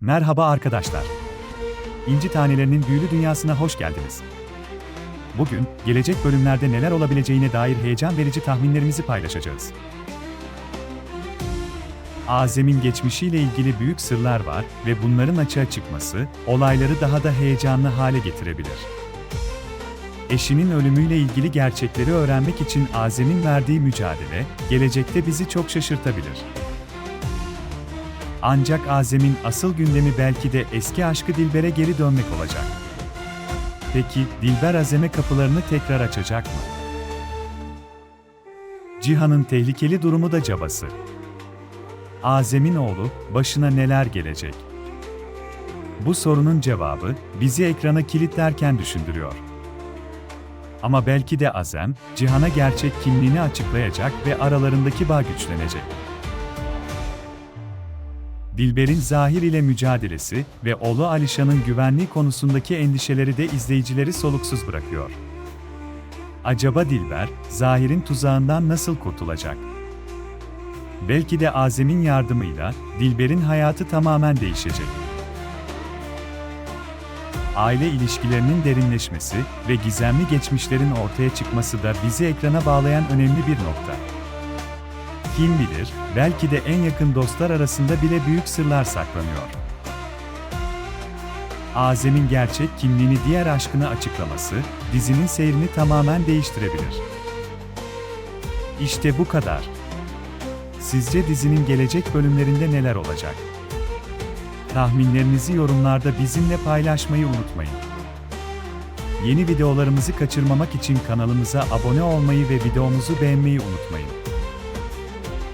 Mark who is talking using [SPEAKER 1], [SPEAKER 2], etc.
[SPEAKER 1] Merhaba arkadaşlar. İnci tanelerinin büyülü dünyasına hoş geldiniz. Bugün, gelecek bölümlerde neler olabileceğine dair heyecan verici tahminlerimizi paylaşacağız. Azem'in geçmişiyle ilgili büyük sırlar var ve bunların açığa çıkması, olayları daha da heyecanlı hale getirebilir. Eşinin ölümüyle ilgili gerçekleri öğrenmek için Azem'in verdiği mücadele, gelecekte bizi çok şaşırtabilir. Ancak Azem'in asıl gündemi belki de eski aşkı Dilber'e geri dönmek olacak. Peki Dilber Azem'e kapılarını tekrar açacak mı? Cihan'ın tehlikeli durumu da cabası. Azem'in oğlu başına neler gelecek? Bu sorunun cevabı bizi ekrana kilitlerken düşündürüyor. Ama belki de Azem, Cihan'a gerçek kimliğini açıklayacak ve aralarındaki bağ güçlenecek. Dilber'in Zahir ile mücadelesi ve oğlu Alişan'ın güvenliği konusundaki endişeleri de izleyicileri soluksuz bırakıyor. Acaba Dilber, Zahir'in tuzağından nasıl kurtulacak? Belki de Azem'in yardımıyla Dilber'in hayatı tamamen değişecek. Aile ilişkilerinin derinleşmesi ve gizemli geçmişlerin ortaya çıkması da bizi ekrana bağlayan önemli bir nokta. Kim bilir, belki de en yakın dostlar arasında bile büyük sırlar saklanıyor. Azem'in gerçek kimliğini diğer aşkına açıklaması, dizinin seyrini tamamen değiştirebilir. İşte bu kadar. Sizce dizinin gelecek bölümlerinde neler olacak? Tahminlerinizi yorumlarda bizimle paylaşmayı unutmayın. Yeni videolarımızı kaçırmamak için kanalımıza abone olmayı ve videomuzu beğenmeyi unutmayın.